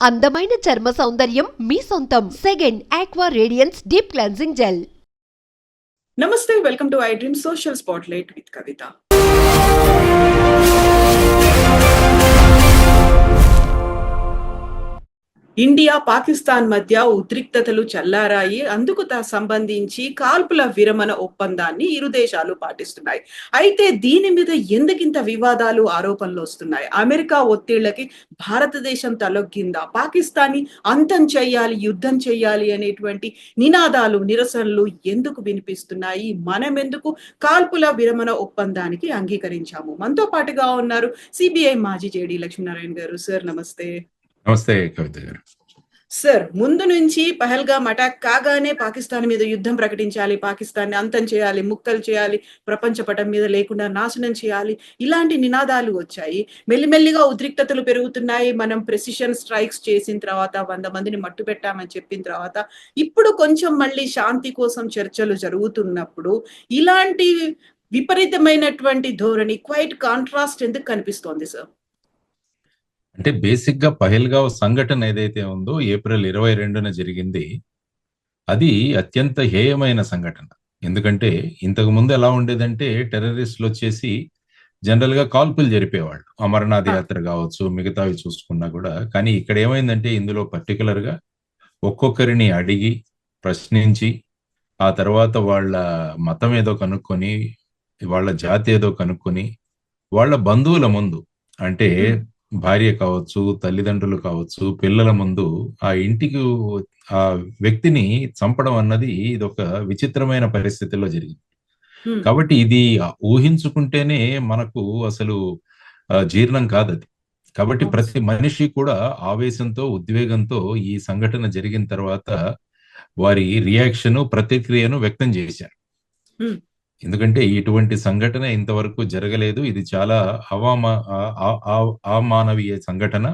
అందమైన చర్మ సౌందర్యం మీ సొంతం. Second aqua radiance deep cleansing gel నమస్తే welcome to I dream social spotlight with Kavitha. India Pakistan మధ్య ఉద్రిక్తతలు చల్లారాయి. అందుకు త- సంబంధించి కాల్పుల విరమణ ఒప్పందాన్ని ఇరు దేశాలు పాటిస్తున్నాయి. అయితే దీని మీద ఎందుకింత వివాదాలు ఆరోపణలు వస్తున్నాయి? అమెరికా ఒత్తిళ్ళకి భారతదేశం తలొగ్గిందా? పాకిస్తాన్ని అంతం చేయాలి యుద్ధం చేయాలి అనేటువంటి నినాదాలు నిరసనలు ఎందుకు వినిపిస్తున్నాయి? మనం ఎందుకు కాల్పుల విరమణ ఒప్పందానికి అంగీకరించాము? మనతో పాటుగా ఉన్నారు సిబిఐ మాజీ జేడి లక్ష్మీనారాయణ గారు. సార్ నమస్తే. నమస్తే కవిత గారు. సార్ ముందు నుంచి పహల్గా అటాక్ కాగానే పాకిస్తాన్ మీద యుద్ధం ప్రకటించాలి పాకిస్తాన్ని అంతం చేయాలి ముక్కలు చేయాలి ప్రపంచ పటం మీద లేకుండా నాశనం చేయాలి. ఇలాంటి నినాదాలు వచ్చాయి. మెల్లిమెల్లిగా ఉద్రిక్తతలు పెరుగుతున్నాయి. మనం ప్రెసిషన్ స్ట్రైక్స్ చేసిన తర్వాత వంద మందిని మట్టు పెట్టామని చెప్పిన తర్వాత ఇప్పుడు కొంచెం మళ్ళీ శాంతి కోసం చర్చలు జరుగుతున్నప్పుడు ఇలాంటి విపరీతమైనటువంటి ధోరణి క్వైట్ కాంట్రాస్ట్ ఎందుకు కనిపిస్తోంది సార్ అంటే బేసిక్గా పహల్గావ్ సంఘటన ఏదైతే ఉందో ఏప్రిల్ ఇరవై రెండున జరిగింది అది అత్యంత హేయమైన సంఘటన ఎందుకంటే ఇంతకు ముందు ఎలా ఉండేదంటే టెర్రరిస్టులు వచ్చేసి జనరల్గా కాల్పులు జరిపేవాళ్ళు అమర్నాథ్. యాత్ర కావచ్చు మిగతావి చూసుకున్నా కూడా కానీ ఇక్కడ ఏమైందంటే ఇందులో పర్టికులర్గా ఒక్కొక్కరిని అడిగి ప్రశ్నించి ఆ తర్వాత వాళ్ళ మతం ఏదో కనుక్కొని వాళ్ళ జాతి ఏదో కనుక్కొని వాళ్ళ బంధువుల ముందు అంటే. భార్య కావచ్చు తల్లిదండ్రులు కావచ్చు పిల్లల ముందు ఆ ఇంటికి ఆ వ్యక్తిని చంపడం అన్నది ఇది ఒక విచిత్రమైన పరిస్థితిలో జరిగింది. కాబట్టి ఇది ఊహించుకుంటేనే మనకు అసలు జీర్ణం కాదు అది కాబట్టి. ప్రతి మనిషి కూడా ఆవేశంతో ఉద్వేగంతో ఈ సంఘటన జరిగిన తర్వాత వారి రియాక్షన్ ప్రతిక్రియను వ్యక్తం చేశారు. ఎందుకంటే ఇటువంటి సంఘటన ఇంతవరకు జరగలేదు. ఇది చాలా అవామ అమానవీయ సంఘటన.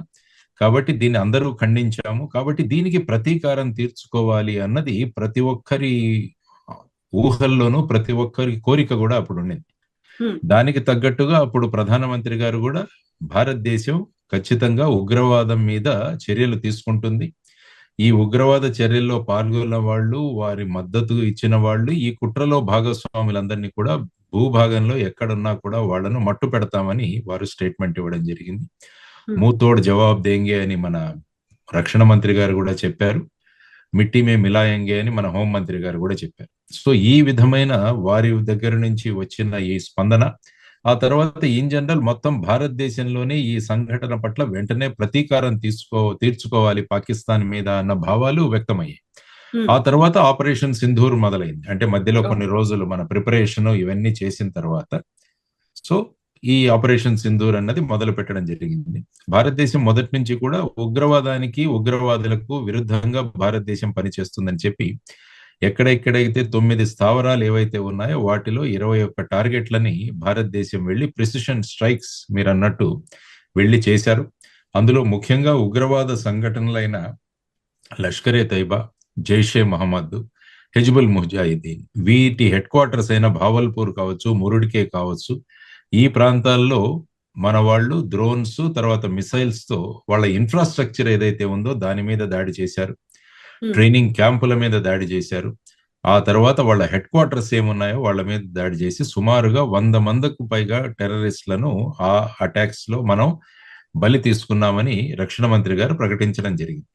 కాబట్టి దీన్ని అందరూ ఖండించాము. కాబట్టి దీనికి ప్రతీకారం తీర్చుకోవాలి అన్నది ప్రతి ఒక్కరి ఊహల్లోనూ ప్రతి ఒక్కరి కోరిక కూడా అప్పుడు ఉండింది. దానికి తగ్గట్టుగా అప్పుడు ప్రధానమంత్రి గారు కూడా భారతదేశం ఖచ్చితంగా ఉగ్రవాదం మీద చర్యలు తీసుకుంటుంది. ఈ ఉగ్రవాద చర్యల్లో పాల్గొన్న వాళ్ళు వారి మద్దతు ఇచ్చిన వాళ్ళు ఈ కుట్రలో భాగస్వాములందరినీ కూడా భూభాగంలో ఎక్కడున్నా కూడా వాళ్ళను మట్టు పెడతామని వారు స్టేట్మెంట్ ఇవ్వడం జరిగింది. మూతోడ్ జవాబ్ దేంగే అని మన రక్షణ మంత్రి గారు కూడా చెప్పారు. మిట్టి మే మిలాయంగే అని మన హోంమంత్రి గారు కూడా చెప్పారు. సో ఈ విధమైన వారి దగ్గర నుంచి వచ్చిన ఈ స్పందన ఆ తర్వాత ఇన్ జనరల్ మొత్తం భారతదేశంలోనే ఈ సంఘటన పట్ల వెంటనే ప్రతీకారం తీసుకో తీర్చుకోవాలి పాకిస్తాన్ మీద అన్న భావాలు వ్యక్తమయ్యాయి. ఆ తర్వాత ఆపరేషన్ సింధూర్ మొదలైంది అంటే మధ్యలో. కొన్ని రోజులు మన ప్రిపరేషన్ ఇవన్నీ చేసిన తర్వాత సో ఈ ఆపరేషన్ సింధూర్ అన్నది మొదలు పెట్టడం జరిగింది భారతదేశం మొదటి నుంచి కూడా ఉగ్రవాదానికి ఉగ్రవాదులకు విరుద్ధంగా భారతదేశం పనిచేస్తుందని చెప్పి ఎక్కడెక్కడైతే తొమ్మిది స్థావరాలు ఏవైతే ఉన్నాయో వాటిలో ఇరవై ఒక్క టార్గెట్లని భారతదేశం వెళ్ళి ప్రిసిషన్ స్ట్రైక్స్ మీరు అన్నట్టు వెళ్ళి చేశారు. అందులో ముఖ్యంగా ఉగ్రవాద సంఘటనలైన లష్కరే తైబా జైషే మహమ్మద్ హెజ్బుల్ ముజాహిదీన్ వీటి హెడ్ క్వార్టర్స్ అయిన భావల్పూర్ కావచ్చు మురుడికే కావచ్చు ఈ ప్రాంతాల్లో మన వాళ్ళు డ్రోన్స్ తర్వాత మిసైల్స్తో వాళ్ళ ఇన్ఫ్రాస్ట్రక్చర్ ఏదైతే ఉందో దాని మీద దాడి చేశారు. ట్రైనింగ్ క్యాంపుల మీద దాడి చేశారు ఆ తర్వాత వాళ్ళ హెడ్ క్వార్టర్స్ ఏమున్నాయో వాళ్ళ మీద దాడి చేసి సుమారుగా వంద మందికి పైగా టెర్రరిస్టులను ఆ అటాక్స్లో మనం బలి తీసుకున్నామని రక్షణ మంత్రి గారు ప్రకటించడం జరిగింది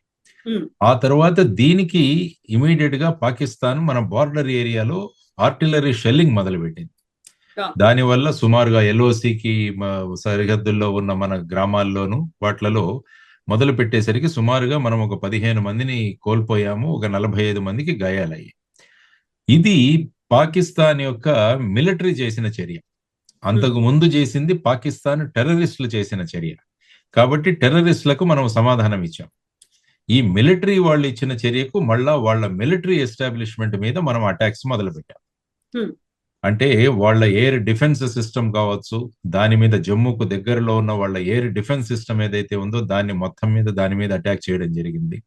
Hmm. ఆ తర్వాత దీనికి ఇమీడియట్గా పాకిస్తాన్ మన బార్డర్ ఏరియాలో ఆర్టిలరీ షెల్లింగ్ మొదలుపెట్టింది. దానివల్ల సుమారుగా ఎల్ఓసికి సరిహద్దుల్లో ఉన్న మన గ్రామాల్లోనూ వాట్లలో మొదలు పెట్టేసరికి సుమారుగా మనం ఒక పదిహేను మందిని కోల్పోయాము ఒక నలభై ఐదు మందికి గాయాలయ్యాయి. ఇది పాకిస్తాన్ యొక్క మిలిటరీ చేసిన చర్య. అంతకు ముందు చేసింది పాకిస్తాన్ టెర్రరిస్టులు చేసిన చర్య. కాబట్టి టెర్రరిస్టులకు మనం సమాధానం ఇచ్చాం. ఈ మిలిటరీ వాళ్ళు ఇచ్చిన చర్యకు మళ్ళా వాళ్ళ మిలిటరీ ఎస్టాబ్లిష్మెంట్ మీద మనం అటాక్స్ మొదలు పెట్టాం అంటే వాళ్ళ ఎయిర్ డిఫెన్స్ సిస్టమ్ కావచ్చు దాని మీద జమ్మూకు దగ్గరలో ఉన్న వాళ్ళ ఎయిర్ డిఫెన్స్ సిస్టమ్ ఏదైతే ఉందో దాన్ని మొత్తం మీద దాని మీద అటాక్ చేయడం జరిగింది.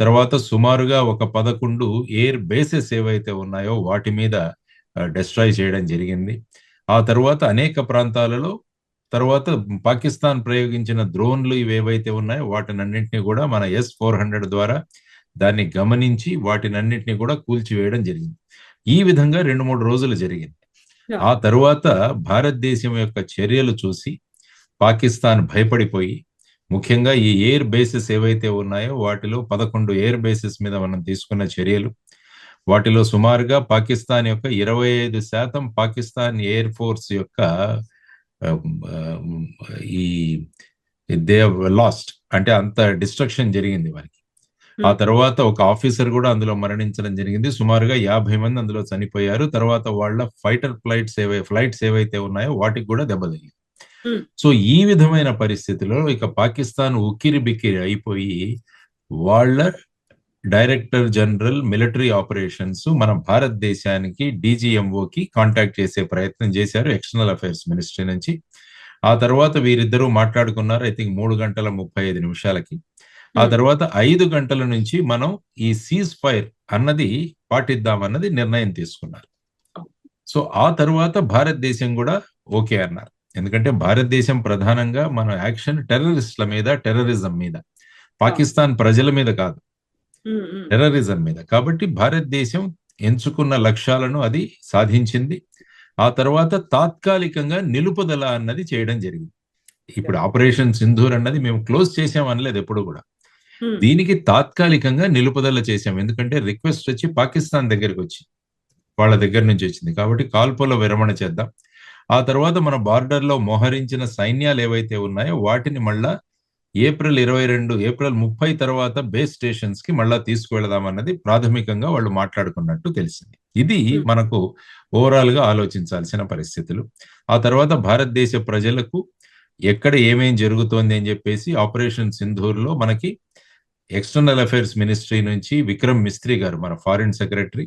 తర్వాత సుమారుగా ఒక పదకొండు ఎయిర్ బేసెస్ ఏవైతే ఉన్నాయో వాటి మీద డిస్ట్రాయ్ చేయడం జరిగింది. ఆ తర్వాత అనేక ప్రాంతాలలో తర్వాత పాకిస్తాన్ ప్రయోగించిన డ్రోన్లు ఇవేవైతే ఉన్నాయో వాటినన్నింటినీ కూడా మన ఎస్ ఫోర్ హండ్రెడ్ ద్వారా దాన్ని గమనించి వాటినన్నింటినీ కూడా కూల్చివేయడం జరిగింది. ఈ విధంగా రెండు మూడు రోజులు జరిగింది. ఆ తరువాత భారతదేశం యొక్క చర్యలు చూసి పాకిస్తాన్ భయపడిపోయి ముఖ్యంగా ఈ ఎయిర్ బేసెస్ ఏవైతే ఉన్నాయో వాటిలో పదకొండు ఎయిర్ బేసెస్ మీద మనం తీసుకున్న చర్యలు వాటిలో సుమారుగా పాకిస్తాన్ యొక్క ఇరవై ఐదు శాతం పాకిస్తాన్ ఎయిర్ ఫోర్స్ యొక్క ఈ దే లాస్ట్ అంటే అంత డిస్ట్రక్షన్ జరిగింది వారికి ఆ తర్వాత ఒక ఆఫీసర్ కూడా అందులో మరణించడం జరిగింది. సుమారుగా యాభై మంది అందులో చనిపోయారు. తర్వాత వాళ్ళ ఫైటర్ ఫ్లైట్స్ ఏవై ఫ్లైట్స్ ఏవైతే ఉన్నాయో వాటికి కూడా దెబ్బతగిలి Hmm. సో ఈ విధమైన పరిస్థితిలో ఇక పాకిస్తాన్ ఉక్కిరి బిక్కిరి అయిపోయి వాళ్ళ డైరెక్టర్ జనరల్ మిలిటరీ ఆపరేషన్స్ మన భారతదేశానికి డీజీఎంఓకి కాంటాక్ట్ చేసే ప్రయత్నం చేశారు ఎక్స్టర్నల్ అఫైర్స్ మినిస్ట్రీ నుంచి. ఆ తర్వాత వీరిద్దరూ మాట్లాడుకున్నారు ఐ థింక్ మూడు గంటల ముప్పై ఐదు నిమిషాలకి. ఆ తర్వాత ఐదు గంటల నుంచి మనం ఈ సీజ్ ఫైర్ అన్నది పాటిద్దామన్నది నిర్ణయం తీసుకున్నారు. సో ఆ తర్వాత భారతదేశం కూడా ఓకే అన్నారు. ఎందుకంటే భారతదేశం ప్రధానంగా మన యాక్షన్ టెర్రరిస్ట్ల మీద టెర్రరిజం మీద. పాకిస్తాన్ ప్రజల మీద కాదు. టెర్రరిజం మీద. కాబట్టి భారతదేశం ఎంచుకున్న లక్ష్యాలను అది సాధించింది. ఆ తర్వాత తాత్కాలికంగా నిలుపుదల అన్నది చేయడం జరిగింది. ఇప్పుడు ఆపరేషన్ సింధూర్ అన్నది మేము క్లోజ్ చేసాం అనలేదు ఎప్పుడు కూడా. దీనికి తాత్కాలికంగా నిలుపుదల చేశాం. ఎందుకంటే రిక్వెస్ట్ వచ్చి పాకిస్తాన్ దగ్గరికి వచ్చి వాళ్ళ దగ్గర నుంచి వచ్చింది. కాబట్టి కాల్పుల విరమణ చేద్దాం. ఆ తర్వాత మన బార్డర్లో మోహరించిన సైన్యాలు ఏవైతే ఉన్నాయో వాటిని మళ్ళా ఏప్రిల్ ఇరవై రెండు ఏప్రిల్ ముప్పై తర్వాత బేస్ స్టేషన్స్కి మళ్ళా తీసుకువెళదామన్నది ప్రాథమికంగా వాళ్ళు మాట్లాడుకున్నట్టు తెలిసింది. ఇది Hmm. మనకు ఓవరాల్గా ఆలోచించాల్సిన పరిస్థితులు. ఆ తర్వాత భారతదేశ ప్రజలకు ఎక్కడ ఏమేం జరుగుతోంది అని చెప్పేసి ఆపరేషన్ సింధూర్లో మనకి ఎక్స్టర్నల్ అఫైర్స్ మినిస్ట్రీ నుంచి విక్రమ్ మిస్త్రీ గారు మన ఫారిన్ సెక్రటరీ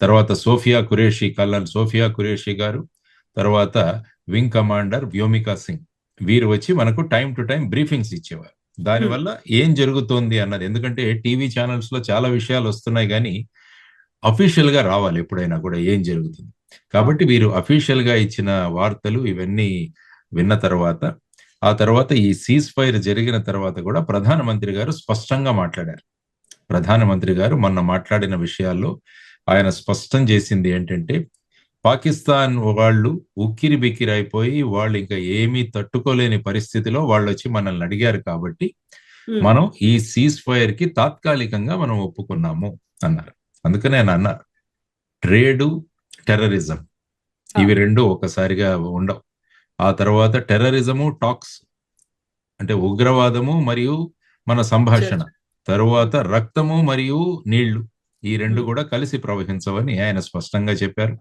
తర్వాత సోఫియా కురేషి కల్నల్ సోఫియా కురేషి గారు తర్వాత వింగ్ కమాండర్ వ్యోమికా సింగ్ వీరు వచ్చి మనకు టైం టు టైం బ్రీఫింగ్స్ ఇచ్చేవారు. దానివల్ల ఏం జరుగుతోంది అన్నది. ఎందుకంటే టీవీ ఛానల్స్లో చాలా విషయాలు వస్తున్నాయి కానీ అఫీషియల్గా రావాలి ఎప్పుడైనా కూడా ఏం జరుగుతుంది. కాబట్టి వీరు అఫీషియల్గా ఇచ్చిన వార్తలు ఇవన్నీ విన్న తర్వాత ఆ తర్వాత ఈ సీజ్ ఫైర్ జరిగిన తర్వాత కూడా ప్రధానమంత్రి గారు స్పష్టంగా మాట్లాడారు. ప్రధానమంత్రి గారు మొన్న మాట్లాడిన విషయాల్లో ఆయన స్పష్టం చేసింది ఏంటంటే పాకిస్తాన్ వాళ్ళు ఉక్కిరి బిక్కిరి అయిపోయి వాళ్ళు ఇంకా ఏమీ తట్టుకోలేని పరిస్థితిలో వాళ్ళు వచ్చి మనల్ని అడిగారు కాబట్టి. మనం ఈ సీజ్ ఫైర్కి తాత్కాలికంగా మనం ఒప్పుకున్నాము అన్నారు. అందుకనే ఆయన అన్నారు ట్రేడు టెర్రరిజం. ఇవి రెండు ఒకసారిగా ఉండవు ఆ తర్వాత టెర్రరిజము టాక్స్ అంటే ఉగ్రవాదము మరియు మన సంభాషణ. తరువాత రక్తము మరియు నీళ్ళు. ఈ రెండు. కూడా కలిసి ప్రవహించవని ఆయన స్పష్టంగా చెప్పారు.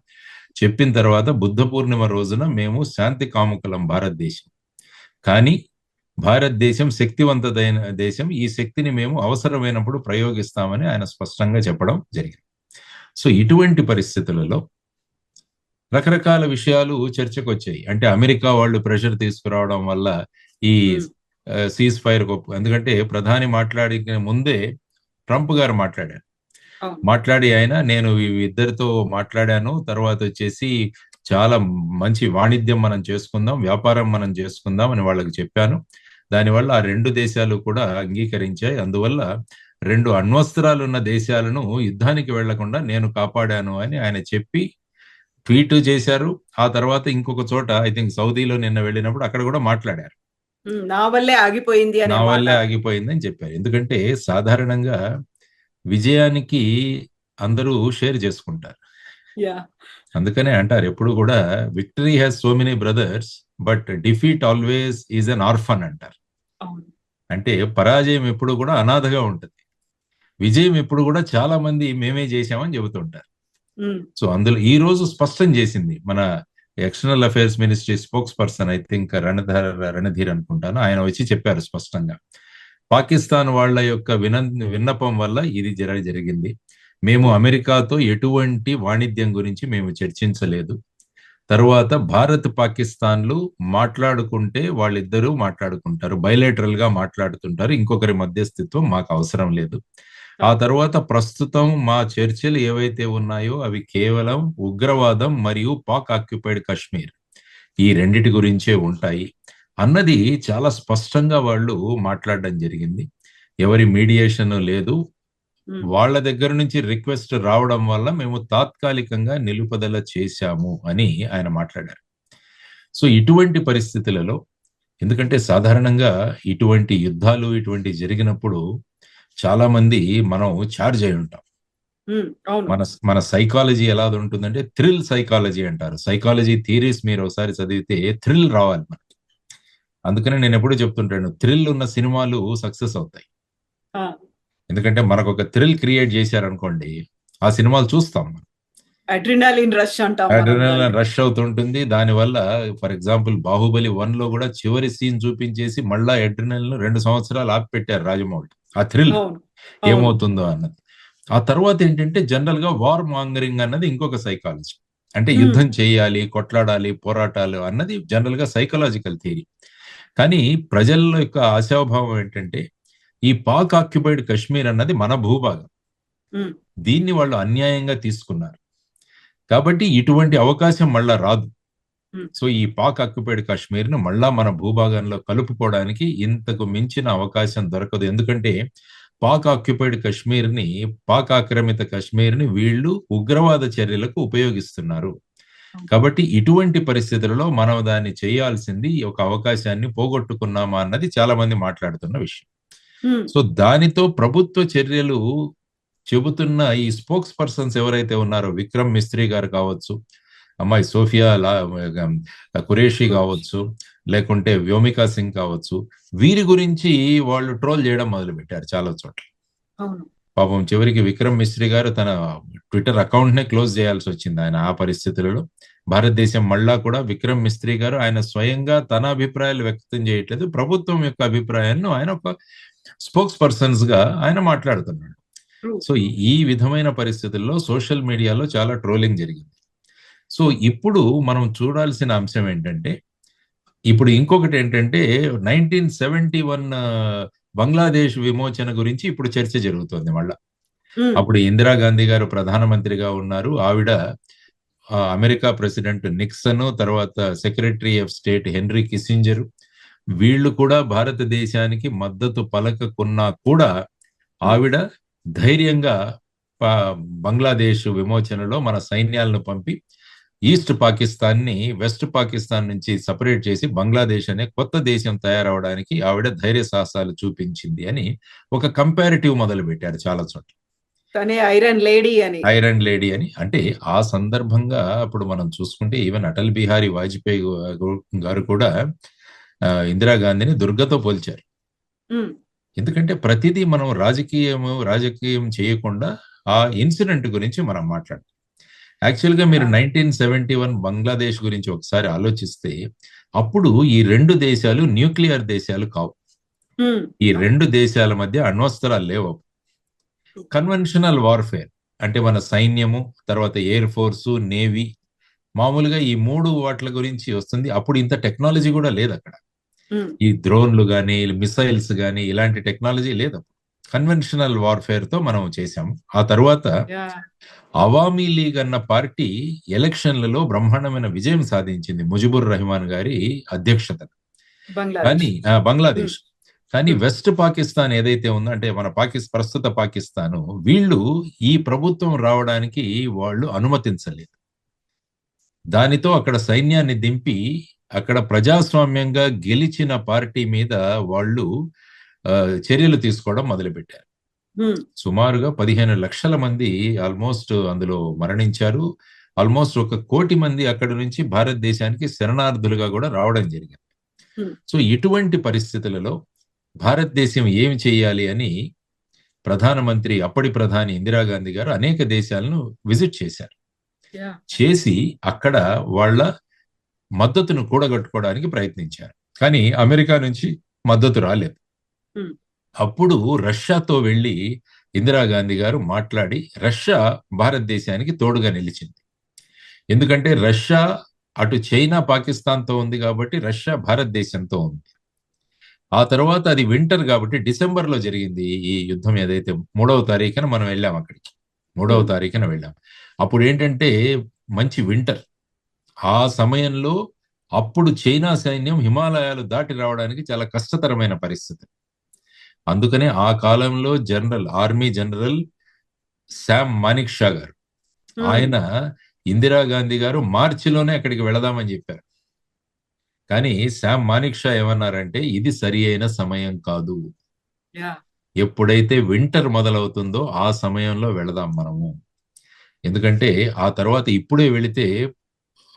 చెప్పిన తర్వాత బుద్ధ పూర్ణిమ రోజున మేము శాంతి కాముకులం భారతదేశం. కానీ భారతదేశం శక్తివంతదైన దేశం. ఈ శక్తిని మేము అవసరమైనప్పుడు ప్రయోగిస్తామని ఆయన స్పష్టంగా చెప్పడం జరిగింది. సో ఇటువంటి పరిస్థితులలో రకరకాల విషయాలు చర్చకు వచ్చాయి అంటే అమెరికా వాళ్ళు ప్రెషర్ తీసుకురావడం వల్ల ఈ. సీజ్ ఫైర్ ఎందుకంటే ప్రధాని మాట్లాడిన ముందే ట్రంప్ గారు మాట్లాడారు. మాట్లాడి ఆయన నేను ఇద్దరితో మాట్లాడాను తర్వాత వచ్చేసి చాలా మంచి వాణిజ్యం మనం చేసుకుందాం వ్యాపారం మనం చేసుకుందాం అని వాళ్ళకి చెప్పాను దానివల్ల ఆ రెండు దేశాలు కూడా అంగీకరించాయి అందువల్ల రెండు అణ్వస్త్రాలు ఉన్న దేశాలను యుద్ధానికి వెళ్ళకుండా నేను కాపాడాను అని ఆయన చెప్పి ట్వీట్ చేశారు. ఆ తర్వాత ఇంకొక చోట ఐ థింక్ సౌదీలో నిన్న వెళ్ళినప్పుడు అక్కడ కూడా మాట్లాడారు. నా వల్లే ఆగిపోయింది అనే నా. వల్లే ఆగిపోయిందని చెప్పారు. ఎందుకంటే సాధారణంగా విజయానికి అందరూ షేర్ చేసుకుంటారు. అందుకనే అంటారు ఎప్పుడు కూడా victory has so many brothers but defeat always is an orphan అంటారు. అంటే పరాజయం ఎప్పుడు కూడా అనాథగా ఉంటుంది. విజయం ఎప్పుడు కూడా చాలా మంది మేమే చేశామని చెబుతుంటారు. Hmm. సో అందులో ఈ రోజు స్పష్టం చేసింది. మన external affairs ministry spokesperson I think Randhar Randhir అనుకుంటాను. ఆయన వచ్చి చెప్పారు స్పష్టంగా. పాకిస్తాన్ వాళ్ళ యొక్క విన విన్నపం వల్ల ఇది జర జరిగింది. మేము అమెరికాతో ఎటువంటి వాణిజ్యం గురించి మేము చర్చించలేదు. తరువాత భారత్ పాకిస్తాన్లు మాట్లాడుకుంటే వాళ్ళిద్దరూ మాట్లాడుకుంటారు. బయలేటరల్గా మాట్లాడుతుంటారు. ఇంకొకరి మధ్యస్థిత్వం మాకు అవసరం లేదు. ఆ తర్వాత ప్రస్తుతం మా చర్చలు ఏవైతే ఉన్నాయో అవి కేవలం ఉగ్రవాదం మరియు పాక్ ఆక్యుపైడ్ కాశ్మీర్. ఈ రెండిటి గురించే ఉంటాయి. అన్నది చాలా స్పష్టంగా వాళ్ళు మాట్లాడడం జరిగింది. ఎవరి మీడియేషన్ లేదు. వాళ్ళ దగ్గర నుంచి రిక్వెస్ట్ రావడం వల్ల మేము తాత్కాలికంగా నిలుపుదల చేశాము అని ఆయన మాట్లాడారు. సో ఇటువంటి పరిస్థితులలో ఎందుకంటే సాధారణంగా ఇటువంటి యుద్ధాలు ఇటువంటి జరిగినప్పుడు చాలా మంది మనం ఛార్జ్ అయి ఉంటాం. మన మన సైకాలజీ ఎలా ఉంటుందంటే థ్రిల్ సైకాలజీ అంటారు. సైకాలజీ థియరీస్ మీరు ఒకసారి చదివితే థ్రిల్ రావాలి మనకి. అందుకనే నేను ఎప్పుడూ చెప్తుంటాను థ్రిల్ ఉన్న సినిమాలు సక్సెస్ అవుతాయి. ఎందుకంటే మనకు ఒక థ్రిల్ క్రియేట్ చేశారనుకోండి ఆ సినిమాలు చూస్తాం మనం. అడ్రినాలిన్ రష్ అంటాం మనం అడ్రినలిన్ దాన్ని. రష్ అవుతుంటుంది. దానివల్ల ఫర్ ఎగ్జాంపుల్ బాహుబలి వన్లో కూడా చివరి సీన్ చూపించేసి మళ్ళా అడ్రినలిన్ రెండు సంవత్సరాలు ఆపి పెట్టారు రాజమౌళి. ఆ థ్రిల్. ఏమవుతుందో అన్నది. ఆ తర్వాత ఏంటంటే జనరల్గా వార్ మాంగరింగ్ అన్నది ఇంకొక సైకాలజీ. అంటే. యుద్ధం చేయాలి కొట్లాడాలి పోరాటాలు అన్నది జనరల్గా సైకలాజికల్ థియరీ. కానీ ప్రజల యొక్క ఆశాభావం ఏంటంటే ఈ పాక్ ఆక్యుపైడ్ కశ్మీర్ అన్నది మన భూభాగం. దీన్ని వాళ్ళు అన్యాయంగా తీసుకున్నారు. కాబట్టి ఇటువంటి అవకాశం మళ్ళా రాదు. సో ఈ పాక్ ఆక్యుపైడ్ కాశ్మీర్ను మళ్ళా మన భూభాగంలో కలుపుకోవడానికి ఇంతకు మించిన అవకాశం దొరకదు. ఎందుకంటే పాక్ ఆక్యుపైడ్ కశ్మీర్ని పాక్ ఆక్రమిత కశ్మీర్ని వీళ్ళు ఉగ్రవాద చర్యలకు ఉపయోగిస్తున్నారు. కాబట్టి ఇటువంటి పరిస్థితులలో మనం దాన్ని చేయాల్సింది ఒక అవకాశాన్ని పోగొట్టుకున్నామా అన్నది చాలా మంది మాట్లాడుతున్న విషయం. సో దానితో ప్రభుత్వ చర్యలు చెబుతున్న ఈ స్పోక్స్ పర్సన్స్ ఎవరైతే ఉన్నారో విక్రమ్ మిస్త్రీ గారు కావచ్చు అమ్మాయి సోఫియా లా కురేషి కావచ్చు లేకుంటే వ్యోమికా సింగ్ కావచ్చు వీరి గురించి వాళ్ళు ట్రోల్ చేయడం మొదలు పెట్టారు చాలా చోట్ల. పాపం చివరికి విక్రమ్ మిస్త్రీ గారు తన ట్విట్టర్ అకౌంట్ నే క్లోజ్ చేయాల్సి వచ్చింది ఆయన ఆ పరిస్థితులలో. భారతదేశం మళ్ళా కూడా విక్రమ్ మిస్త్రీ గారు ఆయన స్వయంగా తన అభిప్రాయాలు వ్యక్తం చేయట్లేదు. ప్రభుత్వం యొక్క అభిప్రాయాన్ని ఆయన ఒక స్పోక్స్ పర్సన్స్గా ఆయన మాట్లాడుతున్నాడు. సో ఈ విధమైన పరిస్థితుల్లో సోషల్ మీడియాలో చాలా ట్రోలింగ్ జరిగింది. సో ఇప్పుడు మనం చూడాల్సిన అంశం ఏంటంటే ఇప్పుడు ఇంకొకటి ఏంటంటే నైన్టీన్ సెవెంటీ వన్ బంగ్లాదేశ్ విమోచన గురించి ఇప్పుడు చర్చ జరుగుతోంది మళ్ళా. అప్పుడు ఇందిరాగాంధీ గారు ప్రధానమంత్రిగా ఉన్నారు. ఆవిడ అమెరికా ప్రెసిడెంట్ నిక్సన్ తర్వాత secretary of state Henry Kissinger వీళ్ళు కూడా భారతదేశానికి మద్దతు పలకకున్నా కూడా ఆవిడ ధైర్యంగా బంగ్లాదేశ్ విమోచనలో మన సైన్యాలను పంపి ఈస్ట్ పాకిస్తాన్ని వెస్ట్ పాకిస్తాన్ నుంచి సపరేట్ చేసి బంగ్లాదేశ్ అనే కొత్త దేశం తయారవడానికి ఆవిడ ధైర్య సాహసాలు చూపించింది అని ఒక కంపారిటివ్ మొదలు పెట్టారు చాలా చోట్ల. తనే ఐరన్ లేడీ అని. ఐరన్ లేడీ అని. అంటే ఆ సందర్భంగా అప్పుడు మనం చూసుకుంటే ఈవెన్ అటల్ బిహారీ వాజ్పేయి గారు కూడా ఇందిరాగాంధీని దుర్గతో పోల్చారు. ఎందుకంటే ప్రతిదీ మనం రాజకీయము రాజకీయం చేయకుండా ఆ ఇన్సిడెంట్ గురించి మనం మాట్లాడాలి యాక్చువల్గా మీరు నైన్టీన్ సెవెంటీ వన్ బంగ్లాదేశ్ గురించి ఒకసారి ఆలోచిస్తే అప్పుడు ఈ రెండు దేశాలు న్యూక్లియర్ దేశాలు కావు. ఈ రెండు దేశాల మధ్య అణ్వస్త్రాలు లేవు. కన్వెన్షనల్ వార్ఫేర్ అంటే మన సైన్యము తర్వాత ఎయిర్ ఫోర్సు నేవీ మామూలుగా ఈ మూడు వాట్ల గురించి వస్తుంది. అప్పుడు ఇంత టెక్నాలజీ కూడా లేదు అక్కడ ఈ డ్రోన్లు కానీ మిసైల్స్ కానీ ఇలాంటి టెక్నాలజీ లేదు కన్వెన్షనల్ వార్ఫేర్తో మనం చేశాము. ఆ తర్వాత అవామీ లీగ్ అన్న పార్టీ ఎలక్షన్లలో బ్రహ్మాండమైన విజయం సాధించింది ముజిబుర్ రెహమాన్ గారి అధ్యక్షత కానీ బంగ్లాదేశ్. కానీ Hmm. వెస్ట్ పాకిస్తాన్ ఏదైతే ఉందో అంటే మన పాకిస్ ప్రస్తుత పాకిస్తాను వీళ్ళు ఈ ప్రభుత్వం రావడానికి వాళ్ళు అనుమతించలేదు. దానితో అక్కడ సైన్యాన్ని దింపి అక్కడ ప్రజాస్వామ్యంగా గెలిచిన పార్టీ మీద వాళ్ళు చర్యలు తీసుకోవడం మొదలుపెట్టారు. సుమారుగా పదిహేను లక్షల మంది ఆల్మోస్ట్ అందులో మరణించారు. ఆల్మోస్ట్ ఒక కోటి మంది అక్కడి నుంచి భారతదేశానికి శరణార్థులుగా కూడా రావడం జరిగింది. సో ఇటువంటి పరిస్థితులలో భారతదేశం ఏమి చేయాలి అని ప్రధానమంత్రి అప్పటి ప్రధాని ఇందిరాగాంధీ గారు అనేక దేశాలను విజిట్ చేశారు. చేసి అక్కడ వాళ్ళ మద్దతును కూడగట్టుకోవడానికి ప్రయత్నించారు. కానీ అమెరికా నుంచి మద్దతు రాలేదు. అప్పుడు రష్యాతో వెళ్ళి ఇందిరాగాంధీ గారు మాట్లాడి రష్యా భారతదేశానికి తోడుగా నిలిచింది. ఎందుకంటే రష్యా అటు చైనా పాకిస్తాన్తో ఉంది కాబట్టి రష్యా భారతదేశంతో ఉంది. ఆ తర్వాత అది వింటర్ కాబట్టి డిసెంబర్లో జరిగింది ఈ యుద్ధం ఏదైతే మూడవ తారీఖున మనం వెళ్ళాం అక్కడికి. మూడవ. తారీఖున వెళ్ళాం. అప్పుడు ఏంటంటే మంచి వింటర్. ఆ సమయంలో అప్పుడు చైనా సైన్యం హిమాలయాలు దాటి రావడానికి చాలా కష్టతరమైన పరిస్థితి. అందుకనే ఆ కాలంలో general army general Sam Manekshaw గారు. ఆయన ఇందిరాగాంధీ గారు మార్చిలోనే అక్కడికి వెళదామని చెప్పారు. కానీ శామ్ మానిక్ షా ఏమన్నారంటే ఇది సరి అయిన సమయం కాదు. ఎప్పుడైతే వింటర్ మొదలవుతుందో ఆ సమయంలో వెళదాం మనము. ఎందుకంటే ఆ తర్వాత ఇప్పుడే వెళితే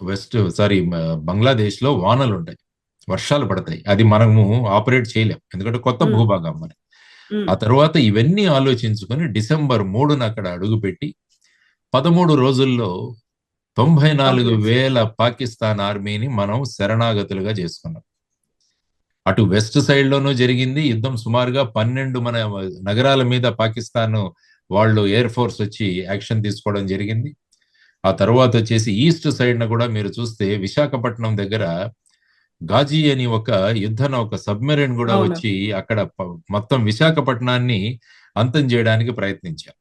వెస్ట్ సారీ బంగ్లాదేశ్లో వానలు ఉంటాయి వర్షాలు పడతాయి. అది మనము ఆపరేట్ చేయలేం. ఎందుకంటే కొత్త. భూభాగం మరి. ఆ తర్వాత ఇవన్నీ ఆలోచించుకొని డిసెంబర్ మూడున అక్కడ అడుగుపెట్టి పదమూడు రోజుల్లో తొంభై నాలుగు. వేల పాకిస్తాన్ ఆర్మీని మనం శరణాగతులుగా చేసుకున్నాం. అటు వెస్ట్ సైడ్ లోనూ జరిగింది. యుద్ధం సుమారుగా పన్నెండు మన నగరాల మీద పాకిస్తాన్ వాళ్ళు ఎయిర్ ఫోర్స్ వచ్చి యాక్షన్ తీసుకోవడం జరిగింది. ఆ తర్వాత వచ్చేసి ఈస్ట్ సైడ్ న కూడా మీరు చూస్తే విశాఖపట్నం దగ్గర గాజీ అని ఒక యుద్ధ నౌక సబ్మెరైన్ కూడా. వచ్చి అక్కడ మొత్తం విశాఖపట్నాన్ని అంతం చేయడానికి ప్రయత్నించారు.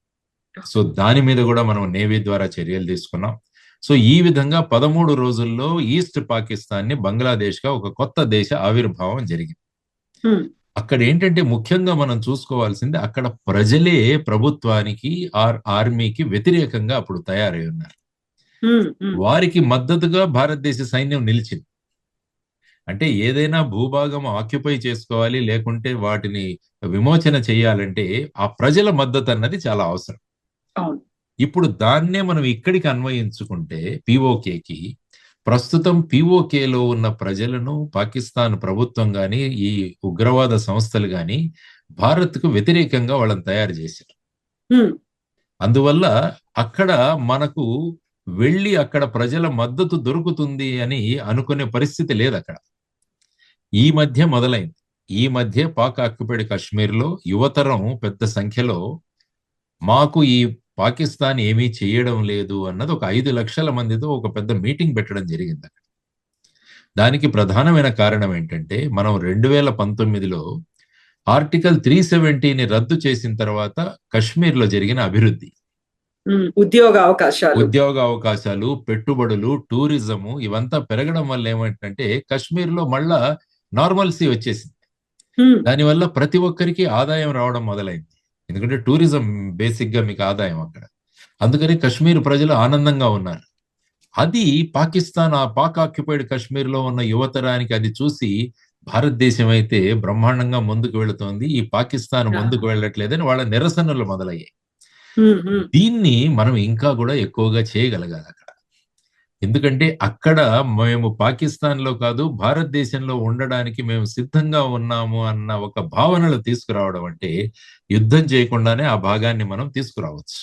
సో దాని మీద కూడా మనం నేవీ ద్వారా చర్యలు తీసుకున్నాం. సో ఈ విధంగా పదమూడు రోజుల్లో ఈస్ట్ పాకిస్తాన్ని బంగ్లాదేశ్గా ఒక కొత్త దేశ ఆవిర్భావం జరిగింది. అక్కడ ఏంటంటే ముఖ్యంగా మనం చూసుకోవాల్సింది అక్కడ ప్రజలే ప్రభుత్వానికి ఆర్ ఆర్మీకి వ్యతిరేకంగా అప్పుడు తయారై ఉన్నారు. వారికి మద్దతుగా భారతదేశ సైన్యం నిలిచింది. అంటే ఏదైనా భూభాగం ఆక్యుపై చేసుకోవాలి లేకుంటే వాటిని విమోచన చేయాలంటే ఆ ప్రజల మద్దతు అన్నది చాలా అవసరం. ఇప్పుడు దాన్నే మనం ఇక్కడికి అన్వయించుకుంటే పిఓకేకి ప్రస్తుతం పిఓకేలో ఉన్న ప్రజలను పాకిస్తాన్ ప్రభుత్వం గాని ఈ ఉగ్రవాద సంస్థలు గాని భారత్కు వ్యతిరేకంగా వాళ్ళని తయారు చేశారు. అందువల్ల అక్కడ మనకు వెళ్ళి అక్కడ ప్రజల మద్దతు దొరుకుతుంది అని అనుకునే పరిస్థితి లేదు అక్కడ ఈ మధ్య మొదలైంది. ఈ మధ్య పాక్ ఆక్యుపైడ్ కాశ్మీర్లో యువతరం పెద్ద సంఖ్యలో మాకు ఈ పాకిస్తాన్ ఏమీ చేయడం లేదు అన్నది ఒక ఐదు లక్షల మందితో ఒక పెద్ద మీటింగ్ పెట్టడం జరిగింది అక్కడ. దానికి ప్రధానమైన కారణం ఏంటంటే మనం రెండు వేల పంతొమ్మిదిలో ఆర్టికల్ త్రీ సెవెంటీని రద్దు చేసిన తర్వాత కశ్మీర్లో జరిగిన అభివృద్ధి. ఉద్యోగ అవకాశాలు. ఉద్యోగ అవకాశాలు పెట్టుబడులు టూరిజము ఇవంతా పెరగడం వల్ల ఏమంటే కశ్మీర్లో మళ్ళా నార్మల్సీ వచ్చేసింది. దానివల్ల ప్రతి ఒక్కరికి ఆదాయం రావడం మొదలైంది. ఎందుకంటే టూరిజం బేసిక్గా మీకు ఆదాయం అక్కడ. అందుకని కశ్మీర్ ప్రజలు ఆనందంగా ఉన్నారు. అది పాకిస్తాన్ ఆ పాక్ ఆక్యుపైడ్ కశ్మీర్లో ఉన్న యువతరానికి అది చూసి భారతదేశం అయితే బ్రహ్మాండంగా ముందుకు వెళుతోంది ఈ పాకిస్తాన్ ముందుకు వెళ్ళట్లేదని వాళ్ళ నిరసనలు మొదలయ్యాయి. దీన్ని మనం ఇంకా కూడా ఎక్కువగా చేయగలగాలి అక్కడ. ఎందుకంటే అక్కడ మేము పాకిస్తాన్లో కాదు భారతదేశంలో ఉండడానికి మేము సిద్ధంగా ఉన్నాము అన్న ఒక భావనలు తీసుకురావడం అంటే యుద్ధం చేయకుండానే ఆ భాగాన్ని మనం తీసుకురావచ్చు.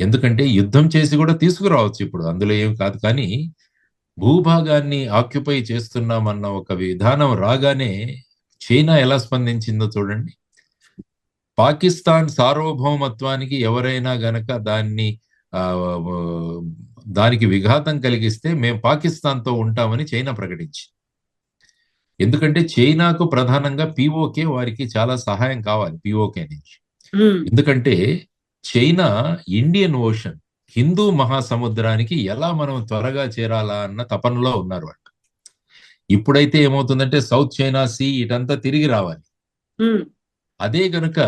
ఎందుకంటే యుద్ధం చేసి కూడా తీసుకురావచ్చు ఇప్పుడు. అందులో ఏం కాదు కానీ భూభాగాన్ని ఆక్యుపై చేస్తున్నామన్న ఒక విధానం రాగానే చైనా ఎలా స్పందించిందో చూడండి. పాకిస్తాన్ సార్వభౌమత్వానికి ఎవరైనా గనక దాన్ని దానికి విఘాతం కలిగిస్తే మేము పాకిస్తాన్తో ఉంటామని చైనా ప్రకటించింది. ఎందుకంటే చైనాకు ప్రధానంగా పిఓకే వారికి చాలా సహాయం కావాలి పిఓకే నుంచి. ఎందుకంటే చైనా ఇండియన్ ఓషన్ హిందూ మహాసముద్రానికి ఎలా మనం త్వరగా చేరాలా అన్న తపనలో ఉన్నారు వాళ్ళు. ఇప్పుడైతే ఏమవుతుందంటే సౌత్ చైనా సీ ఇటంతా తిరిగి రావాలి. అదే గనుక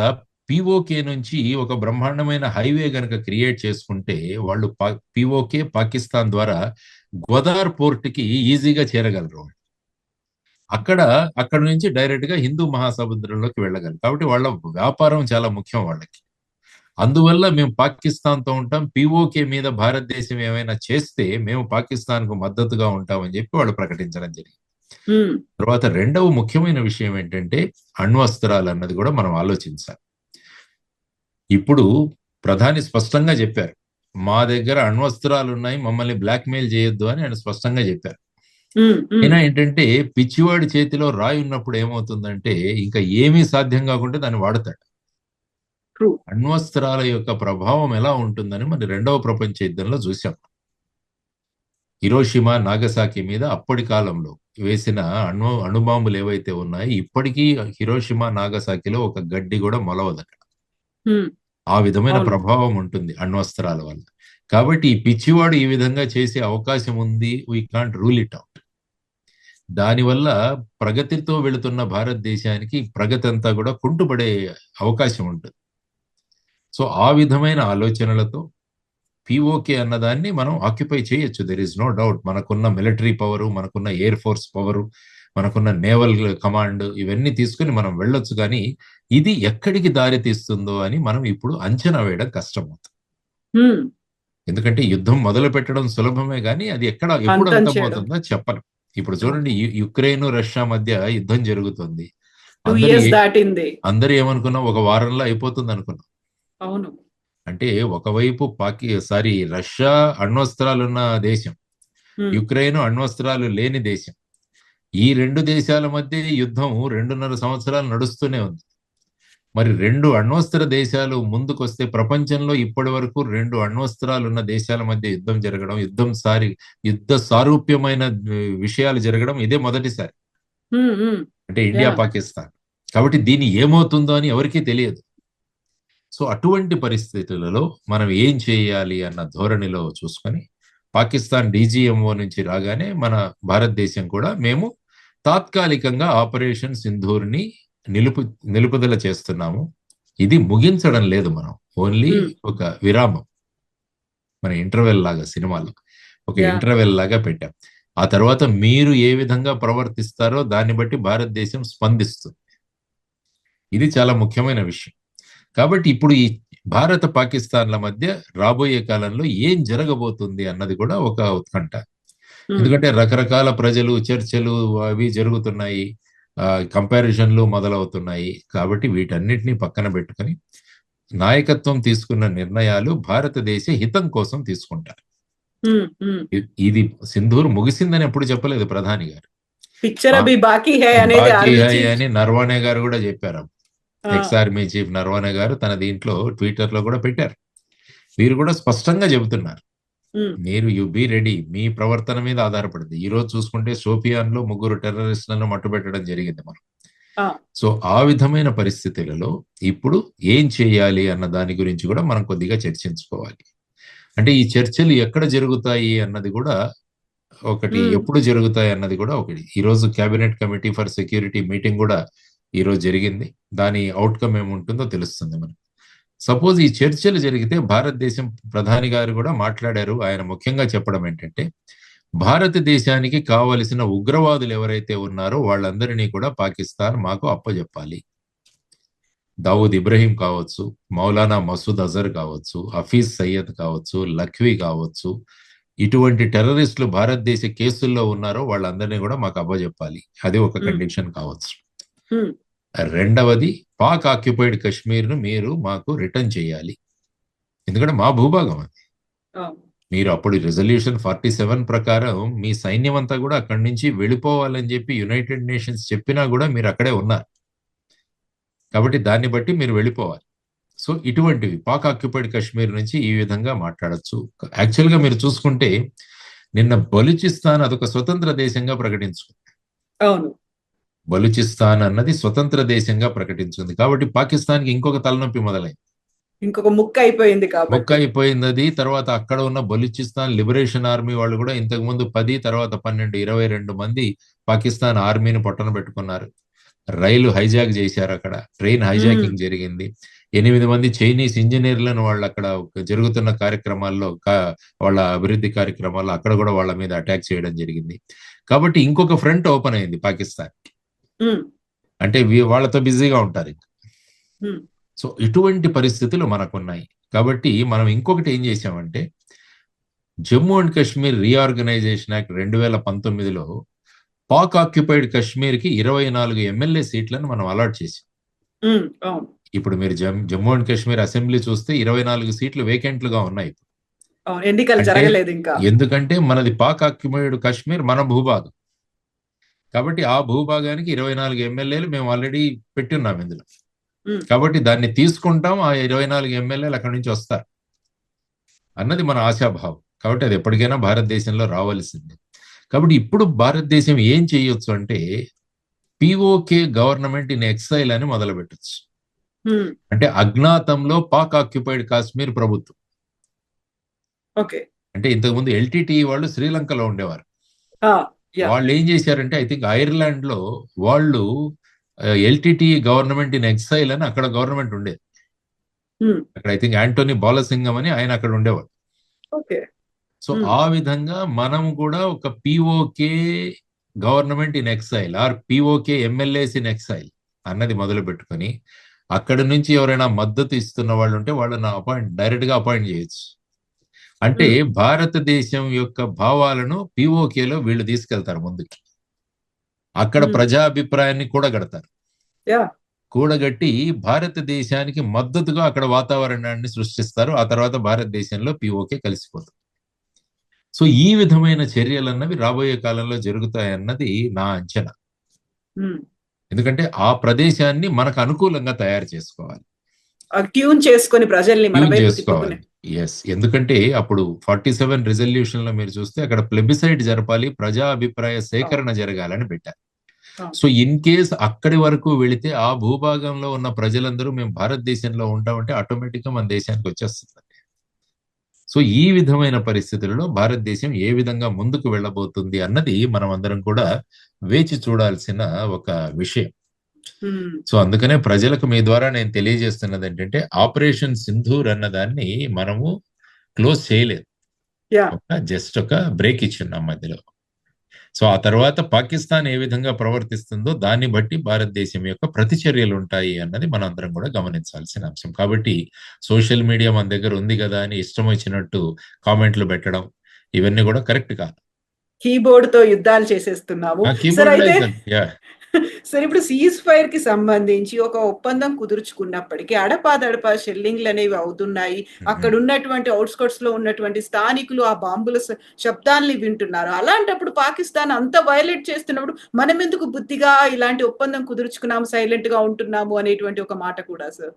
పిఓకే నుంచి ఒక బ్రహ్మాండమైన హైవే గనుక క్రియేట్ చేసుకుంటే వాళ్ళు పిఓకే పాకిస్తాన్ ద్వారా గోదార్ పోర్ట్కి ఈజీగా చేరగలరు వాళ్ళు. అక్కడ అక్కడ నుంచి డైరెక్ట్గా హిందూ మహాసముద్రంలోకి వెళ్ళగలరు. కాబట్టి వాళ్ళ వ్యాపారం చాలా ముఖ్యం వాళ్ళకి. అందువల్ల మేము పాకిస్తాన్తో ఉంటాం పిఓకే మీద భారతదేశం ఏమైనా చేస్తే మేము పాకిస్తాన్కు మద్దతుగా ఉంటామని చెప్పి వాళ్ళు ప్రకటించడం జరిగింది. తర్వాత రెండవ ముఖ్యమైన విషయం ఏంటంటే అణ్వస్త్రాలు అన్నది కూడా మనం ఆలోచించాలి. ఇప్పుడు ప్రధాని స్పష్టంగా చెప్పారు మా దగ్గర అణ్వస్త్రాలు ఉన్నాయి మమ్మల్ని బ్లాక్మెయిల్ చేయొద్దు అని ఆయన స్పష్టంగా చెప్పారు. ఉమ్, ఉమ్, అయినా ఏంటంటే పిచ్చివాడి చేతిలో రాయి ఉన్నప్పుడు ఏమవుతుందంటే ఇంకా ఏమీ సాధ్యం కాకుండా దాన్ని వాడతాడు. అణ్వస్త్రాల యొక్క ప్రభావం ఎలా ఉంటుందని మరి రెండవ ప్రపంచ యుద్ధంలో చూసాం హిరోషిమా నాగసాకి మీద అప్పటి కాలంలో వేసిన అణు అణుబాంబులు ఏవైతే ఉన్నాయో ఇప్పటికీ హిరోషిమా నాగసాకిలో ఒక గడ్డి కూడా మొలవదు అక్కడ. ఆ విధమైన. ప్రభావం ఉంటుంది అణ్వస్త్రాల వల్ల. కాబట్టి ఈ పిచ్చివాడు ఈ విధంగా చేసే అవకాశం ఉంది we can't rule it out దానివల్ల ప్రగతితో వెళుతున్న భారతదేశానికి ప్రగతి అంతా కూడా కుంటుపడే అవకాశం ఉంటుంది. సో ఆ విధమైన ఆలోచనలతో పిఓకే అన్నదాన్ని మనం ఆక్యుపై చేయొచ్చు. దెర్ ఇస్ నో డౌట్ మనకున్న మిలిటరీ పవరు మనకున్న ఎయిర్ ఫోర్స్ పవరు మనకున్న నేవల్ కమాండ్ ఇవన్నీ తీసుకుని మనం వెళ్ళొచ్చు. కానీ ఇది ఎక్కడికి దారి తీస్తుందో అని మనం ఇప్పుడు అంచనా వేయడం కష్టం అవుతుంది. ఎందుకంటే యుద్ధం మొదలు పెట్టడం సులభమే కానీ అది ఎక్కడ ఎప్పుడు అంతం అంతమవుతుందో చెప్పను ఇప్పుడు చూడండి యుక్రెయిన్ రష్యా మధ్య యుద్ధం జరుగుతుంది. అందరూ ఏమనుకున్నాం? ఒక వారంలో అయిపోతుంది అనుకున్నాం అవును. అంటే ఒకవైపు పాకి సారీ రష్యా అణ్వస్త్రాలున్న దేశం. యుక్రెయిన్ అణ్వస్త్రాలు లేని దేశం ఈ రెండు దేశాల మధ్య యుద్ధం రెండున్నర సంవత్సరాలు నడుస్తూనే ఉంది మరి రెండు అణ్వస్త్ర దేశాలు ముందుకొస్తే ప్రపంచంలో ఇప్పటి వరకు రెండు అణ్వస్త్రాలు ఉన్న దేశాల మధ్య యుద్ధం జరగడం యుద్ధం సారి యుద్ధ సారూప్యమైన విషయాలు జరగడం ఇదే మొదటిసారి. అంటే ఇండియా. పాకిస్తాన్ కాబట్టి దీని ఏమవుతుందో అని ఎవరికీ తెలియదు సో అటువంటి పరిస్థితులలో మనం ఏం చేయాలి అన్న ధోరణిలో చూసుకొని పాకిస్తాన్ డీజీఎంఓ నుంచి రాగానే మన భారతదేశం కూడా మేము తాత్కాలికంగా ఆపరేషన్ సింధూర్ని నిలుపు నిలుపుదల చేస్తున్నాము. ఇది ముగించడం లేదు మనం. ఓన్లీ. ఒక విరామం. మన ఇంటర్వెల్ లాగా సినిమాలో ఒక. ఇంటర్వెల్ లాగా పెట్టాం. ఆ తర్వాత మీరు ఏ విధంగా ప్రవర్తిస్తారో దాన్ని బట్టి భారతదేశం స్పందిస్తుంది. ఇది చాలా ముఖ్యమైన విషయం. కాబట్టి ఇప్పుడు ఈ భారత పాకిస్తాన్ల మధ్య రాబోయే కాలంలో ఏం జరగబోతుంది అన్నది కూడా ఒక ఉత్కంఠ హ్మ్. ఎందుకంటే రకరకాల ప్రజలు చర్చలు అవి జరుగుతున్నాయి ఆ కంపారిజన్లు మొదలవుతున్నాయి కాబట్టి వీటన్నిటిని పక్కన పెట్టుకొని నాయకత్వం తీసుకున్న నిర్ణయాలు భారతదేశ హితం కోసం తీసుకుంటారు హ్మ్. ఇ- ఇది సింధూర్ ముగిసిందని ఎప్పుడు చెప్పలేదు ప్రధాని గారు పిక్చర్ బాకీ హై. అని నర్వానే గారు కూడా చెప్పారు ఎక్స్ ఆర్మీ చీఫ్ నర్వానే గారు తన దీంట్లో ట్విట్టర్లో కూడా పెట్టారు. వీరు కూడా స్పష్టంగా చెబుతున్నారు. మీరు యు బీ రెడీ. మీ ప్రవర్తన మీద ఆధారపడింది. ఈ రోజు చూసుకుంటే సోఫియాన్లో ముగ్గురు టెర్రరిస్టులను మట్టుబెట్టడం జరిగింది మనం. సో ఆ విధమైన పరిస్థితులలో ఇప్పుడు ఏం చేయాలి అన్న దాని గురించి కూడా మనం కొద్దిగా చర్చించుకోవాలి. అంటే ఈ చర్చలు ఎక్కడ జరుగుతాయి అన్నది కూడా ఒకటి. ఎప్పుడు జరుగుతాయి అన్నది కూడా ఒకటి. ఈ రోజు cabinet committee for security meeting కూడా ఈ రోజు జరిగింది. దాని అవుట్కమ్ ఏముంటుందో తెలుస్తుంది మనకు. సపోజ్ ఈ చర్చలు జరిగితే భారతదేశం ప్రధాని గారు కూడా మాట్లాడారు. ఆయన ముఖ్యంగా చెప్పడం ఏంటంటే భారతదేశానికి కావలసిన ఉగ్రవాదులు ఎవరైతే ఉన్నారో వాళ్ళందరినీ కూడా పాకిస్తాన్ మాకు అప్పజెప్పాలి. దావూద్ ఇబ్రహీం కావచ్చు మౌలానా మసూద్ అజర్ కావచ్చు హఫీజ్ సయ్యద్ కావచ్చు లఖ్వీ కావచ్చు ఇటువంటి టెర్రరిస్టులు భారతదేశ కేసుల్లో ఉన్నారో వాళ్ళందరినీ కూడా మాకు అప్పజెప్పాలి. అది ఒక. కండిషన్ కావచ్చు. రెండవది పాక్ ఆక్యుపైడ్ కశ్మీర్ను మీరు మాకు రిటర్న్ చేయాలి. ఎందుకంటే మా భూభాగం అది. మీరు అప్పుడు రిజల్యూషన్ ఫార్టీ సెవెన్ ప్రకారం మీ సైన్యం అంతా కూడా అక్కడి నుంచి వెళ్ళిపోవాలని చెప్పి యునైటెడ్ నేషన్స్ చెప్పినా కూడా మీరు అక్కడే ఉన్నారు. కాబట్టి దాన్ని బట్టి మీరు వెళ్ళిపోవాలి. సో ఇటువంటివి పాక్ ఆక్యుపైడ్ కాశ్మీర్ నుంచి ఈ విధంగా మాట్లాడొచ్చు. యాక్చువల్గా మీరు చూసుకుంటే నిన్న బలూచిస్తాన్ అదొక స్వతంత్ర దేశంగా ప్రకటించుకుంది. అవును. బలూచిస్తాన్ అన్నది స్వతంత్ర దేశంగా ప్రకటించుకుంది కాబట్టి పాకిస్తాన్కి ఇంకొక తలనొప్పి మొదలైంది. ఇంకొక ముక్క అయిపోయింది మొక్క అయిపోయింది అది తర్వాత అక్కడ ఉన్న బలూచిస్తాన్ లిబరేషన్ ఆర్మీ వాళ్ళు కూడా ఇంతకు ముందు పది తర్వాత పన్నెండు ఇరవై రెండు మంది పాకిస్తాన్ ఆర్మీని పొట్టన పెట్టుకున్నారు. రైలు హైజాక్ చేశారు అక్కడ. ట్రైన్ హైజాకింగ్ జరిగింది. ఎనిమిది మంది చైనీస్ ఇంజనీర్లను వాళ్ళు అక్కడ జరుగుతున్న కార్యక్రమాల్లో వాళ్ళ అభివృద్ధి కార్యక్రమాల్లో అక్కడ కూడా వాళ్ళ మీద అటాక్ చేయడం జరిగింది. కాబట్టి ఇంకొక ఫ్రంట్ ఓపెన్ అయింది పాకిస్తాన్ హ్మ్, అంటే వాళ్ళతో బిజీగా ఉంటారు. సో ఇటువంటి పరిస్థితులు మనకున్నాయి. కాబట్టి మనం ఇంకొకటి ఏం చేసామంటే Jammu and Kashmir reorganisation act రెండు వేల పంతొమ్మిదిలో పాక్ ఆక్యుపైడ్ కాశ్మీర్కి ఇరవై నాలుగు ఎమ్మెల్యే సీట్లను మనం అలాట్ చేసాం ఇప్పుడు మీరు జమ్ జమ్మూ అండ్ కాశ్మీర్ అసెంబ్లీ చూస్తే ఇరవై నాలుగు సీట్లు వేకెంట్లుగా ఉన్నాయి ఎన్నికలు జరగలేదు ఇంకా. ఎందుకంటే మనది పాక్ ఆక్యుపైడ్ కాశ్మీర్ మన భూభాగం. కాబట్టి ఆ భూభాగానికి ఇరవై నాలుగు ఎమ్మెల్యేలు మేము ఆల్రెడీ పెట్టున్నాం ఇందులో. Hmm. కాబట్టి దాన్ని తీసుకుంటాం ఆ ఇరవై నాలుగు ఎమ్మెల్యేలు అక్కడి నుంచి వస్తారు. అన్నది మన ఆశాభావం. కాబట్టి అది ఎప్పటికైనా భారతదేశంలో రావాల్సిందే. కాబట్టి ఇప్పుడు భారతదేశం ఏం చేయొచ్చు అంటే పిఓకే గవర్నమెంట్ ఇన్ ఎక్సైల్ అని మొదలు పెట్టచ్చు అంటే అజ్ఞాతంలో పాక్ ఆక్యుపైడ్ కాశ్మీర్ ప్రభుత్వం. ఓకే. అంటే ఇంతకుముందు ఎల్టీటీ వాళ్ళు శ్రీలంకలో ఉండేవారు. వాళ్ళు ఏం చేశారంటే ఐ థింక్ ఐర్లాండ్లో వాళ్ళు ఎల్టిటి గవర్నమెంట్ ఇన్ ఎక్సైల్ అని అక్కడ గవర్నమెంట్ ఉండేది Hmm. అక్కడ ఐ థింక్ యాంటోనీ బాలసింగం అని ఆయన అక్కడ ఉండేవాడు సో Hmm. ఆ విధంగా మనం కూడా ఒక PoK government in exile or PoK MLAs in exile అన్నది మొదలు పెట్టుకొని అక్కడ నుంచి ఎవరైనా మద్దతు ఇస్తున్న వాళ్ళు ఉంటే వాళ్ళని అపాయింట్ డైరెక్ట్గా అపాయింట్ చేయొచ్చు. అంటే భారతదేశం యొక్క భావాలను పిఓకేలో వీళ్ళు తీసుకెళ్తారు ముందుకి అక్కడ. ప్రజాభిప్రాయాన్ని కూడా గడతారు Yeah. కూడగట్టి భారతదేశానికి మద్దతుగా అక్కడ వాతావరణాన్ని సృష్టిస్తారు. ఆ తర్వాత భారతదేశంలో పిఓకే కలిసిపోతుంది సో ఈ విధమైన చర్యలు అన్నవి రాబోయే కాలంలో జరుగుతాయన్నది నా అంచనా. ఎందుకంటే ఆ ప్రదేశాన్ని మనకు అనుకూలంగా తయారు చేసుకోవాలి. ట్యూన్ చేసుకొని ప్రజల్ని చేసుకోవాలి. ఎస్ ఎందుకంటే అప్పుడు ఫార్టీ సెవెన్ రిజల్యూషన్లో మీరు చూస్తే అక్కడ ప్లెబిసైడ్ జరపాలి ప్రజా అభిప్రాయ సేకరణ జరగాలని పెట్టారు. సో ఇన్ కేస్ అక్కడి వరకు వెళితే ఆ భూభాగంలో ఉన్న ప్రజలందరూ మేము భారతదేశంలో ఉంటామంటే ఆటోమేటిక్గా మన దేశానికి వచ్చేస్తుంది సో ఈ విధమైన పరిస్థితులలో భారతదేశం ఏ విధంగా ముందుకు వెళ్ళబోతుంది అన్నది మనం అందరం కూడా వేచి చూడాల్సిన ఒక విషయం. సో అందుకనే ప్రజలకు మీ ద్వారా నేను తెలియజేస్తున్నది ఏంటంటే ఆపరేషన్ సింధూర్ అన్నదాన్ని మనము క్లోజ్ చేయలేదు. జస్ట్ ఒక బ్రేక్ ఇచ్చున్నాం మధ్యలో. సో ఆ తర్వాత పాకిస్తాన్ ఏ విధంగా ప్రవర్తిస్తుందో దాన్ని బట్టి భారతదేశం యొక్క ప్రతిచర్యలు ఉంటాయి అన్నది మనం అందరం కూడా గమనించాల్సిన అంశం. కాబట్టి సోషల్ మీడియా మన దగ్గర ఉంది కదా అని ఇష్టం వచ్చినట్టు కామెంట్లు పెట్టడం ఇవన్నీ కూడా కరెక్ట్ కాదు. కీబోర్డ్తో యుద్ధాలు చేసేస్తున్నాము సార్ ఇప్పుడు సీజ్ ఫైర్కి సంబంధించి ఒక ఒప్పందం కుదుర్చుకున్నప్పటికీ అడపాదడపా షెల్లింగ్లు అనేవి అవుతున్నాయి. అక్కడ ఉన్నటువంటి అవుట్స్కట్స్లో ఉన్నటువంటి స్థానికులు ఆ బాంబుల శ- శబ్దాల్ని వింటున్నారు. అలాంటప్పుడు పాకిస్తాన్ అంత వైలేట్ చేస్తున్నప్పుడు మనం ఎందుకు బుద్ధిగా ఇలాంటి ఒప్పందం కుదుర్చుకున్నాము సైలెంట్గా ఉంటున్నాము అనేటువంటి ఒక మాట కూడా సార్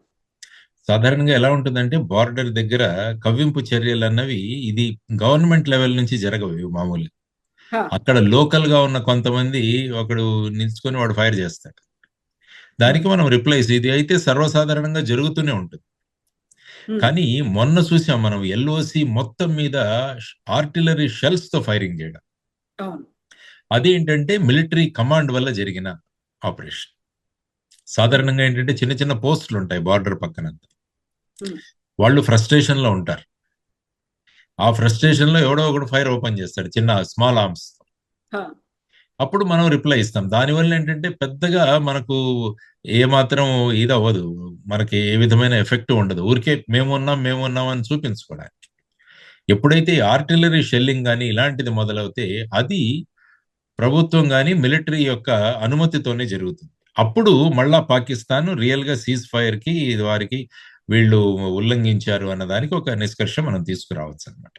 సాధారణంగా ఎలా ఉంటుందంటే బార్డర్ దగ్గర కవ్వింపు చర్యలు అన్నవి ఇది గవర్నమెంట్ లెవెల్ నుంచి జరగవు మామూలు. అక్కడ లోకల్గా ఉన్న కొంతమంది ఒకడు నిల్చుకొని వాడు ఫైర్ చేస్తాడు. దానికి మనం రిప్లైస్ ఇది అయితే సర్వసాధారణంగా జరుగుతూనే ఉంటుంది. కానీ మొన్న చూసాం మనం ఎల్ఓసి మొత్తం మీద ఆర్టిలరీ షెల్స్తో ఫైరింగ్ చేయడం. అదేంటంటే మిలిటరీ కమాండ్ వల్ల జరిగిన ఆపరేషన్ సాధారణంగా ఏంటంటే చిన్న చిన్న పోస్టులు ఉంటాయి బార్డర్ పక్కన. వాళ్ళు ఫ్రస్ట్రేషన్లో ఉంటారు. ఆ ఫ్రస్ట్రేషన్లో ఎవడో ఒకడు ఫైర్ ఓపెన్ చేస్తాడు చిన్న స్మాల్ ఆర్మ్స్. అప్పుడు మనం రిప్లై ఇస్తాం. దానివల్ల ఏంటంటే పెద్దగా మనకు ఏ మాత్రం ఇది అవ్వదు. మనకి ఏ విధమైన ఎఫెక్ట్ ఉండదు. ఊరికే మేము ఉన్నాం మేము ఉన్నాం అని చూపించుకోవడానికి. ఎప్పుడైతే ఆర్టిలరీ షెల్లింగ్ కానీ ఇలాంటిది మొదలవుతే అది ప్రభుత్వం కానీ మిలిటరీ యొక్క అనుమతితోనే జరుగుతుంది. అప్పుడు మళ్ళా పాకిస్తాన్ రియల్గా సీజ్ ఫైర్కి వారికి వీళ్ళు ఉల్లంఘించారు అన్న దానికి ఒక నిష్కర్ష మనం తీసుకురావచ్చు అనమాట